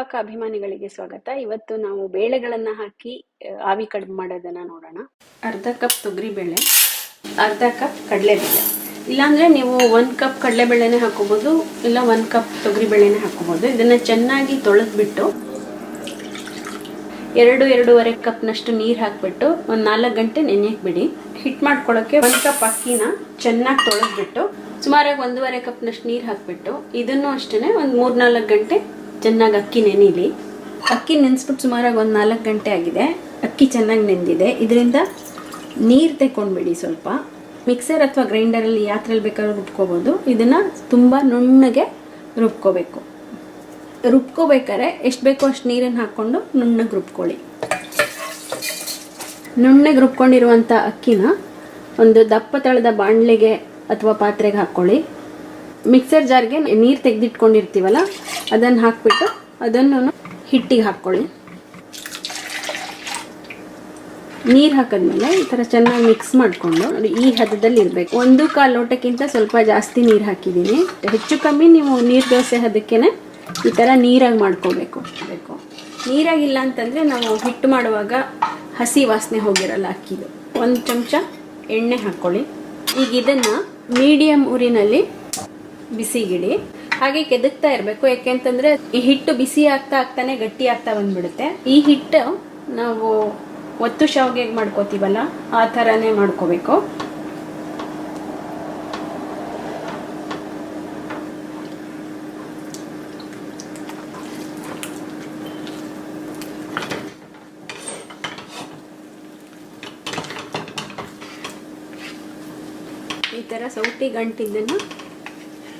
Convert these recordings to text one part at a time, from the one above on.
ಪಾಕ ಅಭಿಮಾನಿಗಳಿಗೆ ಸ್ವಾಗತ. ಇವತ್ತು ನಾವು ಬೇಳೆಗಳನ್ನ ಹಾಕಿ ಆವಿ ಕಡಿಮೆ ಮಾಡೋದನ್ನ ನೋಡೋಣ. ಅರ್ಧ ಕಪ್ ತೊಗರಿಬೇಳೆ, ಅರ್ಧ ಕಪ್ ಕಡಲೆಬೇಳೆ. ಇಲ್ಲಾಂದ್ರೆ ನೀವು ಒಂದು ಕಪ್ ಕಡಲೆ ಬೇಳೆನೆ ಹಾಕೋಬಹುದು ಇಲ್ಲ ಒಂದು ಕಪ್ ತೊಗರಿಬೇಳೆನೆ ಹಾಕೋಬಹುದು ಇದನ್ನ ಚೆನ್ನಾಗಿ ತೊಳೆದ್ಬಿಟ್ಟು ಎರಡು, ಎರಡೂವರೆ ಕಪ್ನಷ್ಟು ನೀರು ಹಾಕ್ಬಿಟ್ಟು ಒಂದು ನಾಲ್ಕು ಗಂಟೆ ನೆನೆಯಕ್ಕೆ ಬಿಡಿ ಹಿಟ್ ಮಾಡ್ಕೊಳ್ಳೋಕೆ ಒಂದು ಕಪ್ ಅಕ್ಕಿನ ಚೆನ್ನಾಗಿ ತೊಳೆದ್ಬಿಟ್ಟು, ಸುಮಾರಾಗಿ ಒಂದೂವರೆ ಕಪ್ನಷ್ಟು ನೀರು ಹಾಕ್ಬಿಟ್ಟು, ಇದನ್ನು ಅಷ್ಟೇ ಒಂದು ಮೂರ್ನಾಲ್ಕು ಗಂಟೆ ಚೆನ್ನಾಗಿ ಅಕ್ಕಿ ನೆನೀಲಿ. ಅಕ್ಕಿ ನೆನೆಸ್ಬಿಟ್ಟು ಸುಮಾರಾಗಿ ಒಂದು ನಾಲ್ಕು ಗಂಟೆ ಆಗಿದೆ. ಅಕ್ಕಿ ಚೆನ್ನಾಗಿ ನೆಂದಿದೆ. ಇದರಿಂದ ನೀರು ತೆಕ್ಕೊಂಡ್ಬಿಡಿ ಸ್ವಲ್ಪ. ಮಿಕ್ಸರ್ ಅಥವಾ ಗ್ರೈಂಡರಲ್ಲಿ ಯಾತ್ರಲ್ಲಿ ಬೇಕಾದ್ರೂ ರುಬ್ಕೋಬೋದು. ಇದನ್ನು ತುಂಬ ನುಣ್ಣಗೆ ರುಬ್ಕೋಬೇಕು. ರುಬ್ಕೋಬೇಕಾದ್ರೆ ಎಷ್ಟು ಬೇಕೋ ಅಷ್ಟು ನೀರನ್ನು ಹಾಕ್ಕೊಂಡು ನುಣ್ಣಗೆ ರುಬ್ಕೊಳ್ಳಿ. ನುಣ್ಣಗೆ ರುಬ್ಕೊಂಡಿರುವಂಥ ಅಕ್ಕಿನ ಒಂದು ದಪ್ಪ ತಳದ ಬಾಣಲೆಗೆ ಅಥವಾ ಪಾತ್ರೆಗೆ ಹಾಕ್ಕೊಳ್ಳಿ. ಮಿಕ್ಸರ್ ಜಾರ್ಗೆ ನೀರು ತೆಗೆದಿಟ್ಕೊಂಡಿರ್ತೀವಲ್ಲ ಅದನ್ನು ಹಾಕ್ಬಿಟ್ಟು ಅದನ್ನು ಹಿಟ್ಟಿಗೆ ಹಾಕ್ಕೊಳ್ಳಿ. ನೀರು ಹಾಕಿದ್ಮೇಲೆ ಈ ಥರ ಚೆನ್ನಾಗಿ ಮಿಕ್ಸ್ ಮಾಡಿಕೊಂಡು ಈ ಹದದಲ್ಲಿ ಇರಬೇಕು. ಒಂದು ಕಾಲು ಲೋಟಕ್ಕಿಂತ ಸ್ವಲ್ಪ ಜಾಸ್ತಿ ನೀರು ಹಾಕಿದ್ದೀನಿ. ಹೆಚ್ಚು ಕಮ್ಮಿ ನೀವು ನೀರು ದೋಸೆ ಹದಕ್ಕೆ ಈ ಥರ ನೀರಾಗಿ ಮಾಡ್ಕೋಬೇಕು. ಬೇಕು ನೀರಾಗಿಲ್ಲ ಅಂತಂದರೆ ನಾವು ಹಿಟ್ಟು ಮಾಡುವಾಗ ಹಸಿ ವಾಸನೆ ಹೋಗಿರಲ್ಲ ಅಕ್ಕಿದು. ಒಂದು ಚಮಚ ಎಣ್ಣೆ ಹಾಕ್ಕೊಳ್ಳಿ. ಈಗ ಇದನ್ನು ಮೀಡಿಯಮ್ ಉರಿನಲ್ಲಿ ಬಿಸಿಗಿಡಿ ಹಾಗೆ ಕೆದಕ್ತಾ ಇರಬೇಕು. ಯಾಕೆಂತಂದ್ರೆ ಈ ಹಿಟ್ಟು ಬಿಸಿ ಆಗ್ತಾ ಆಗ್ತಾನೆ ಗಟ್ಟಿ ಆಗ್ತಾ ಬಂದ್ಬಿಡುತ್ತೆ. ಈ ಹಿಟ್ಟು ನಾವು ಒತ್ತು ಶಾವ್ಗೆಗೆ ಮಾಡ್ಕೋತೀವಲ್ಲ, ಆ ಥರನೇ ಮಾಡ್ಕೋಬೇಕು. ಈ ಥರ ಸೌಟಿ ಗಂಟಿದ್ದನ್ನು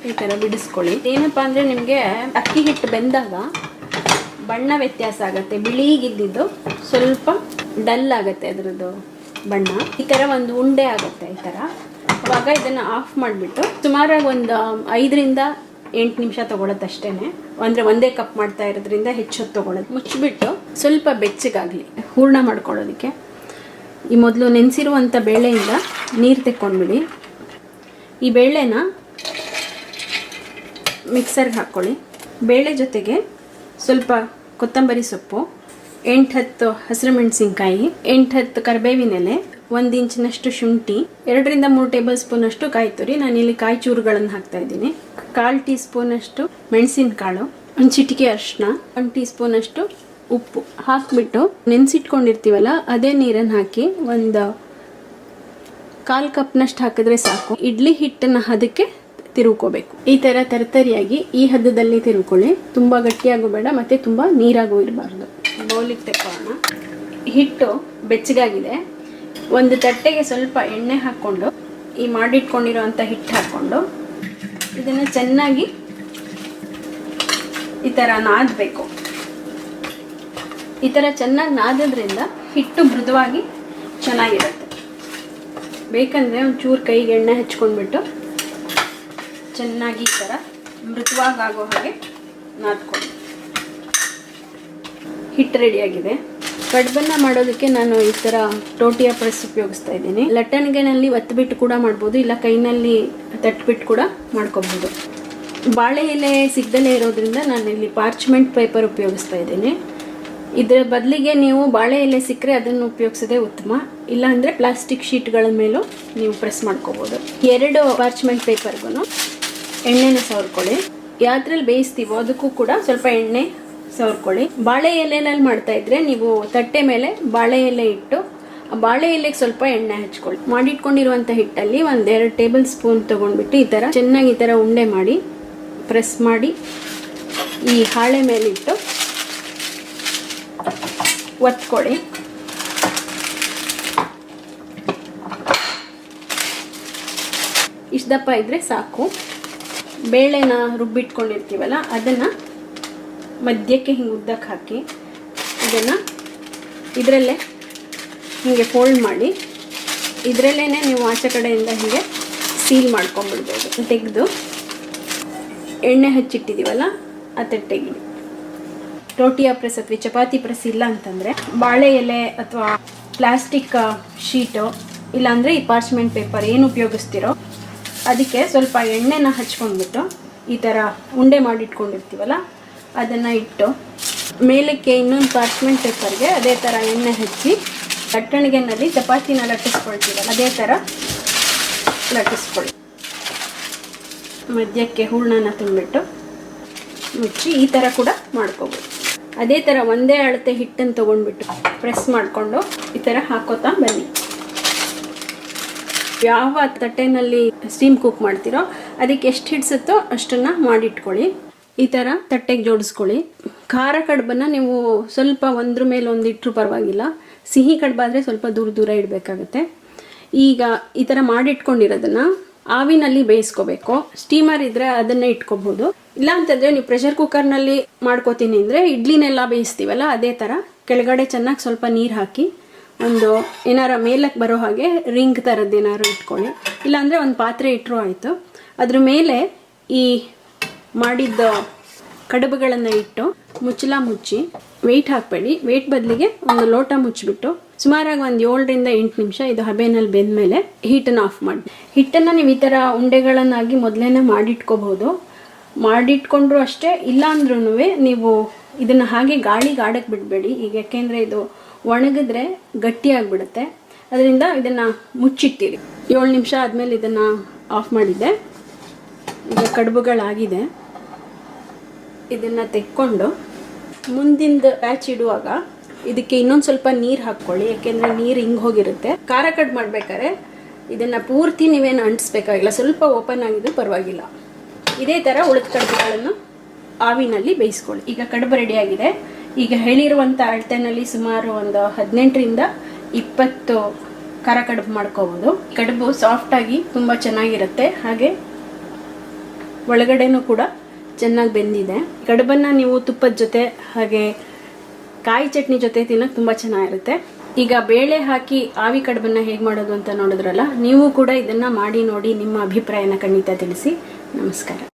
ಈ ಥರ ಬಿಡಿಸ್ಕೊಳ್ಳಿ. ಏನಪ್ಪ ಅಂದರೆ ನಿಮಗೆ ಅಕ್ಕಿ ಹಿಟ್ಟು ಬೆಂದಾಗ ಬಣ್ಣ ವ್ಯತ್ಯಾಸ ಆಗುತ್ತೆ ಬಿಳಿಗಿದ್ದಿದ್ದು ಸ್ವಲ್ಪ ಡಲ್ ಆಗುತ್ತೆ ಅದರದ್ದು ಬಣ್ಣ. ಈ ಥರ ಒಂದು ಉಂಡೆ ಆಗುತ್ತೆ ಈ ಥರ ಅವಾಗ ಇದನ್ನು ಆಫ್ ಮಾಡಿಬಿಟ್ಟು ಸುಮಾರಾಗಿ ಒಂದು ಐದರಿಂದ ಎಂಟು ನಿಮಿಷ ತೊಗೊಳತ್ತೆ ಅಷ್ಟೇ ಅಂದರೆ ಒಂದೇ ಕಪ್ ಮಾಡ್ತಾ ಇರೋದ್ರಿಂದ ಹೆಚ್ಚು ಮುಚ್ಚಿಬಿಟ್ಟು ಸ್ವಲ್ಪ ಬೆಚ್ಚಗಾಗಲಿ, ಹೂರ್ಣ ಮಾಡ್ಕೊಳ್ಳೋದಕ್ಕೆ. ಈ ಮೊದಲು ನೆನೆಸಿರುವಂಥ ಬೇಳೆಯಿಂದ ನೀರು ತೆಕ್ಕೊಂಡ್ಬಿಡಿ. ಈ ಬೇಳೆನ ಮಿಕ್ಸರ್ಗೆ ಹಾಕ್ಕೊಳ್ಳಿ ಬೇಳೆ ಜೊತೆಗೆ ಸ್ವಲ್ಪ ಕೊತ್ತಂಬರಿ ಸೊಪ್ಪು ಎಂಟು ಹತ್ತು ಹಸಿರು ಮೆಣಸಿನ್ಕಾಯಿ ಎಂಟು ಹತ್ತು ಕರ್ಬೇವಿನ ಎಲೆ, ಒಂದು ಇಂಚಿನಷ್ಟು ಶುಂಠಿ, ಎರಡರಿಂದ ಮೂರು ಟೇಬಲ್ ಸ್ಪೂನಷ್ಟು ಕಾಯಿ ತುರಿ. ನಾನಿಲ್ಲಿ ಕಾಯಿ ಚೂರುಗಳನ್ನು ಹಾಕ್ತಾ ಇದ್ದೀನಿ. ಕಾಲು ಟೀ ಸ್ಪೂನಷ್ಟು ಮೆಣಸಿನಕಾಳು, ಒಂದು ಚಿಟಿಕೆ ಅರಿಶಿನ ಒಂದು ಟೀ ಸ್ಪೂನಷ್ಟು ಉಪ್ಪು. ಹಾಕಿಬಿಟ್ಟು ನೆನೆಸಿಟ್ಕೊಂಡಿರ್ತೀವಲ್ಲ, ಅದೇ ನೀರನ್ನು ಹಾಕಿ ಒಂದು ಕಾಲು ಕಪ್ನಷ್ಟು ಹಾಕಿದ್ರೆ ಸಾಕು. ಇಡ್ಲಿ ಹಿಟ್ಟನ್ನು ಹದಕ್ಕೆ ತಿರುವ್ಕೋಬೇಕು ಈ ಥರ ತರತರಿಯಾಗಿ ಈ ಹದ್ದದಲ್ಲಿ ತಿರುಕೊಳ್ಳಿ. ತುಂಬ ಗಟ್ಟಿಯಾಗೂ ಬೇಡ, ಮತ್ತು ತುಂಬ ನೀರಾಗೂ ಇರಬಾರ್ದು. ಬೌಲಿಗೆ ತೆಕ್ಕೋಣ ಹಿಟ್ಟು ಬೆಚ್ಚಗಾಗಿದೆ. ಒಂದು ತಟ್ಟೆಗೆ ಸ್ವಲ್ಪ ಎಣ್ಣೆ ಹಾಕ್ಕೊಂಡು, ಈ ಮಾಡಿಟ್ಕೊಂಡಿರೋವಂಥ ಹಿಟ್ಟು ಹಾಕ್ಕೊಂಡು, ಇದನ್ನು ಚೆನ್ನಾಗಿ ಈ ಥರ ನಾದಬೇಕು. ಈ ಥರ ಚೆನ್ನಾಗಿ ನಾದೋದ್ರಿಂದ ಹಿಟ್ಟು ಮೃದುವಾಗಿ ಚೆನ್ನಾಗಿರುತ್ತೆ. ಬೇಕಂದರೆ ಒಂಚೂರು ಕೈಗೆ ಎಣ್ಣೆ ಹಚ್ಕೊಂಡ್ಬಿಟ್ಟು ಚೆನ್ನಾಗಿ ಈ ಥರ ಮೃದುವಾಗೋ ಹಾಗೆ ನಾದ್ಕೊಂಡು ಹಿಟ್ಟು ರೆಡಿಯಾಗಿದೆ. ಕಡ್ಬನ್ನ ಮಾಡೋದಕ್ಕೆ ನಾನು ಈ ಥರ ಟೋಟಿಯ ಪ್ರೆಸ್ ಉಪಯೋಗಿಸ್ತಾ ಇದ್ದೀನಿ. ಲಟ್ಟಣಿಗೆನಲ್ಲಿ ಒತ್ತಿಬಿಟ್ಟು ಕೂಡ ಮಾಡ್ಬೋದು, ಇಲ್ಲ ಕೈನಲ್ಲಿ ತಟ್ಬಿಟ್ಟು ಕೂಡ ಮಾಡ್ಕೊಬೋದು. ಬಾಳೆ ಎಲೆ ಸಿಗ್ದಲೇ ಇರೋದ್ರಿಂದ ನಾನು ಇಲ್ಲಿ ಪಾರ್ಚ್ಮೆಂಟ್ ಪೇಪರ್ ಉಪಯೋಗಿಸ್ತಾ ಇದ್ದೀನಿ. ಇದರ ಬದಲಿಗೆ ನೀವು ಬಾಳೆ ಎಲೆ ಸಿಕ್ಕರೆ ಅದನ್ನು ಉಪಯೋಗಿಸೋದೇ ಉತ್ತಮ. ಇಲ್ಲಾಂದರೆ ಪ್ಲಾಸ್ಟಿಕ್ ಶೀಟ್ಗಳ ಮೇಲೂ ನೀವು ಪ್ರೆಸ್ ಮಾಡ್ಕೋಬೋದು. ಎರಡು ಪಾರ್ಚ್ಮೆಂಟ್ ಪೇಪರ್ಗೂ ಎಣ್ಣೆನ ಸವರ್ಕೊಳ್ಳಿ. ಯಾವ್ದ್ರಲ್ಲಿ ಬೇಯಿಸ್ತೀವೋ ಅದಕ್ಕೂ ಕೂಡ ಸ್ವಲ್ಪ ಎಣ್ಣೆ ಸವರ್ಕೊಳ್ಳಿ. ಬಾಳೆ ಎಲೆನಲ್ಲಿ ಮಾಡ್ತಾ ಇದ್ರೆ ನೀವು ತಟ್ಟೆ ಮೇಲೆ ಬಾಳೆ ಎಲೆ ಇಟ್ಟು ಬಾಳೆ ಎಲೆಗೆ ಸ್ವಲ್ಪ ಎಣ್ಣೆ ಹಚ್ಕೊಳ್ಳಿ. ಮಾಡಿಟ್ಕೊಂಡಿರುವಂಥ ಹಿಟ್ಟಲ್ಲಿ ಒಂದೆರಡು ಟೇಬಲ್ ಸ್ಪೂನ್ ತೊಗೊಂಡ್ಬಿಟ್ಟು ಈ ಥರ ಚೆನ್ನಾಗಿ ಈ ಥರ ಉಂಡೆ ಮಾಡಿ, ಪ್ರೆಸ್ ಮಾಡಿ, ಈ ಹಾಳೆ ಮೇಲಿಟ್ಟು ಒತ್ಕೊಳ್ಳಿ. ಇಷ್ಟು ದಪ್ಪ ಇದ್ರೆ ಸಾಕು. ಬೇಳೆನ ರುಬ್ಬಿಟ್ಕೊಂಡಿರ್ತೀವಲ್ಲ, ಅದನ್ನು ಮಧ್ಯಕ್ಕೆ ಹಿಂಗೆ ಉದ್ದಕ್ಕೆ ಹಾಕಿ, ಇದನ್ನು ಇದರಲ್ಲೇ ಹೀಗೆ ಫೋಲ್ಡ್ ಮಾಡಿ ಇದರಲ್ಲೇ ನೀವು ಆಚೆ ಕಡೆಯಿಂದ ಹೀಗೆ ಸೀಲ್ ಮಾಡ್ಕೊಂಡ್ಬಿಡ್ಬೋದು. ತೆಗೆದು ಎಣ್ಣೆ ಹಚ್ಚಿಟ್ಟಿದ್ದೀವಲ್ಲ ಆ ತಟ್ಟೆಗೆ ರೋಟಿಯ ಪ್ರೆಸ್ ಅಥವಾ ಚಪಾತಿ ಪ್ರೆಸ್ ಇಲ್ಲ ಅಂತಂದರೆ, ಬಾಳೆ ಎಲೆ ಅಥವಾ ಪ್ಲಾಸ್ಟಿಕ್ ಶೀಟು, ಇಲ್ಲಾಂದರೆ ಈ ಪಾರ್ಚ್ಮೆಂಟ್ ಪೇಪರ್ ಏನು ಉಪಯೋಗಿಸ್ತಿರೋ ಅದಕ್ಕೆ ಸ್ವಲ್ಪ ಎಣ್ಣೆನ ಹಚ್ಕೊಂಡ್ಬಿಟ್ಟು ಈ ಥರ ಉಂಡೆ ಮಾಡಿಟ್ಕೊಂಡಿರ್ತೀವಲ್ಲ, ಅದನ್ನು ಇಟ್ಟು ಮೇಲಕ್ಕೆ ಇನ್ನೊಂದು ಪಾರ್ಚ್ಮೆಂಟ್ ಪೇಪರ್ಗೆ ಅದೇ ಥರ ಎಣ್ಣೆ ಹಚ್ಚಿ ಕಟ್ಟಣಿಗೆನಲ್ಲಿ ಚಪಾತಿನ ಲಟ್ಟಿಸ್ಕೊಳ್ತೀವಲ್ಲ, ಅದೇ ಥರ ಲಟ್ಟಿಸ್ಕೊಳ್ಳಿ. ಮಧ್ಯಕ್ಕೆ ಹೂರ್ಣನ ತುಂಬಿಟ್ಟು ಮುಚ್ಚಿ ಈ ಥರ ಕೂಡ ಮಾಡ್ಕೋಬೋದು. ಅದೇ ಥರ ಒಂದೇ ಅಳತೆ ಹಿಟ್ಟನ್ನು ತೊಗೊಂಡ್ಬಿಟ್ಟು ಪ್ರೆಸ್ ಮಾಡಿಕೊಂಡು ಈ ಥರ ಹಾಕೋತಾ ಬನ್ನಿ. ಯಾವ ತಟ್ಟೆನಲ್ಲಿ ಸ್ಟೀಮ್ ಕುಕ್ ಮಾಡ್ತೀರೋ ಅದಕ್ಕೆ ಎಷ್ಟು ಹಿಡ್ಸುತ್ತೋ ಅಷ್ಟನ್ನು ಮಾಡಿಟ್ಕೊಳ್ಳಿ. ಈ ಥರ ತಟ್ಟೆಗೆ ಜೋಡಿಸ್ಕೊಳ್ಳಿ. ಖಾರ ಕಡುಬನ್ನು ನೀವು ಸ್ವಲ್ಪ ಒಂದ್ರ ಮೇಲೆ ಒಂದು ಇಟ್ಟರು ಪರವಾಗಿಲ್ಲ. ಸಿಹಿ ಕಡುಬಾದರೆ ಸ್ವಲ್ಪ ದೂರ ದೂರ ಇಡಬೇಕಾಗುತ್ತೆ. ಈಗ ಈ ಥರ ಮಾಡಿಟ್ಕೊಂಡಿರೋದನ್ನು ಆವಿನಲ್ಲಿ ಬೇಯಿಸ್ಕೋಬೇಕು. ಸ್ಟೀಮರ್ ಇದ್ರೆ ಅದನ್ನ ಇಟ್ಕೋಬಹುದು ಇಲ್ಲ ಅಂತಂದ್ರೆ ನೀವು ಪ್ರೆಷರ್ ಕುಕ್ಕರ್ನಲ್ಲಿ ಮಾಡ್ಕೋತೀನಿ ಅಂದ್ರೆ ಇಡ್ಲಿನೆಲ್ಲ ಬೇಯಿಸ್ತೀವಲ್ಲ, ಅದೇ ಥರ ಕೆಳಗಡೆ ಚೆನ್ನಾಗಿ ಸ್ವಲ್ಪ ನೀರು ಹಾಕಿ ಒಂದು ಏನಾರ ಮೇಲಕ್ಕೆ ಬರೋ ಹಾಗೆ ರಿಂಗ್ ಥರದ್ದು ಏನಾರು ಇಟ್ಕೊಳ್ಳಿ. ಇಲ್ಲಾಂದರೆ ಒಂದು ಪಾತ್ರೆ ಇಟ್ಟರು ಆಯಿತು. ಅದ್ರ ಮೇಲೆ ಈ ಮಾಡಿದ್ದ ಕಡುಬುಗಳನ್ನು ಇಟ್ಟು ಮುಚ್ಚಲ ಮುಚ್ಚಿ ವೆಯ್ಟ್ ಹಾಕಬೇಡಿ. ವೆಯ್ಟ್ ಬದಲಿಗೆ ಒಂದು ಲೋಟ ಮುಚ್ಚಿಬಿಟ್ಟು ಸುಮಾರಾಗಿ ಒಂದು ಏಳರಿಂದ ಎಂಟು ನಿಮಿಷ ಇದು ಹಬೆನಲ್ಲಿ ಬೆಂದಮೇಲೆ ಹೀಟನ್ನು ಆಫ್ ಮಾಡಿ. ಹಿಟ್ಟನ್ನು ನೀವು ಈ ಥರ ಉಂಡೆಗಳನ್ನಾಗಿ ಮೊದಲೇನೆ ಮಾಡಿಟ್ಕೋಬಹುದು. ಮಾಡಿಟ್ಕೊಂಡ್ರು ಅಷ್ಟೇ ಇಲ್ಲಾಂದ್ರೂ ನೀವು ಇದನ್ನು ಹಾಗೆ ಗಾಳಿಗೆ ಆಡಕ್ಕೆ ಬಿಡಬೇಡಿ. ಈಗ ಯಾಕೆಂದರೆ ಇದು ಒಣಗಿದ್ರೆ ಗಟ್ಟಿಯಾಗಿಬಿಡುತ್ತೆ ಅದರಿಂದ ಇದನ್ನು ಮುಚ್ಚಿಟ್ಟಿರಿ. ಏಳು ನಿಮಿಷ ಆದಮೇಲೆ ಇದನ್ನು ಆಫ್ ಮಾಡಿದ್ದೆ ಈಗ ಕಡುಬುಗಳಾಗಿದೆ. ಇದನ್ನು ತೆಕ್ಕೊಂಡು ಮುಂದಿಂದು ಬ್ಯಾಚ್ ಇಡುವಾಗ ಇದಕ್ಕೆ ಇನ್ನೊಂದು ಸ್ವಲ್ಪ ನೀರು ಹಾಕ್ಕೊಳ್ಳಿ. ಯಾಕೆಂದರೆ ನೀರು ಹಿಂಗೆ ಹೋಗಿರುತ್ತೆ. ಖಾರ ಕಟ್ ಮಾಡ್ಬೇಕಾದ್ರೆ ಇದನ್ನು ಪೂರ್ತಿ ನೀವೇನು ಅಂಟಿಸ್ಬೇಕಾಗಿಲ್ಲ. ಸ್ವಲ್ಪ ಓಪನ್ ಆಗಿದ್ದು ಪರವಾಗಿಲ್ಲ. ಇದೇ ಥರ ಉಳಿದ ಕಡುಬುಗಳನ್ನು ಆವಿನಲ್ಲಿ ಬೇಯಿಸ್ಕೊಳ್ಳಿ. ಈಗ ಕಡುಬು ರೆಡಿಯಾಗಿದೆ ಈಗ ಹೇಳಿರುವಂಥ ಅಳ್ತೆನಲ್ಲಿ ಸುಮಾರು ಒಂದು ಹದಿನೆಂಟರಿಂದ ಇಪ್ಪತ್ತು ಖಾರ ಕಡುಬು ಮಾಡ್ಕೋಬೋದು. ಕಡುಬು ಸಾಫ್ಟಾಗಿ ತುಂಬ ಚೆನ್ನಾಗಿರುತ್ತೆ. ಹಾಗೆ ಒಳಗಡೆನೂ ಕೂಡ ಚೆನ್ನಾಗಿ ಬೆಂದಿದೆ. ಕಡುಬನ್ನು ನೀವು ತುಪ್ಪದ ಜೊತೆ, ಹಾಗೆ ಕಾಯಿ ಚಟ್ನಿ ಜೊತೆ ತಿನ್ನೋಕೆ ತುಂಬ ಚೆನ್ನಾಗಿರುತ್ತೆ. ಈಗ ಬೇಳೆ ಹಾಕಿ ಆವಿ ಕಡುಬನ್ನು ಹೇಗೆ ಮಾಡೋದು ಅಂತ ನೋಡಿದ್ರಲ್ಲ, ನೀವು ಕೂಡ ಇದನ್ನು ಮಾಡಿ ನೋಡಿ ನಿಮ್ಮ ಅಭಿಪ್ರಾಯನ ಖಂಡಿತ ತಿಳಿಸಿ. ನಮಸ್ಕಾರ.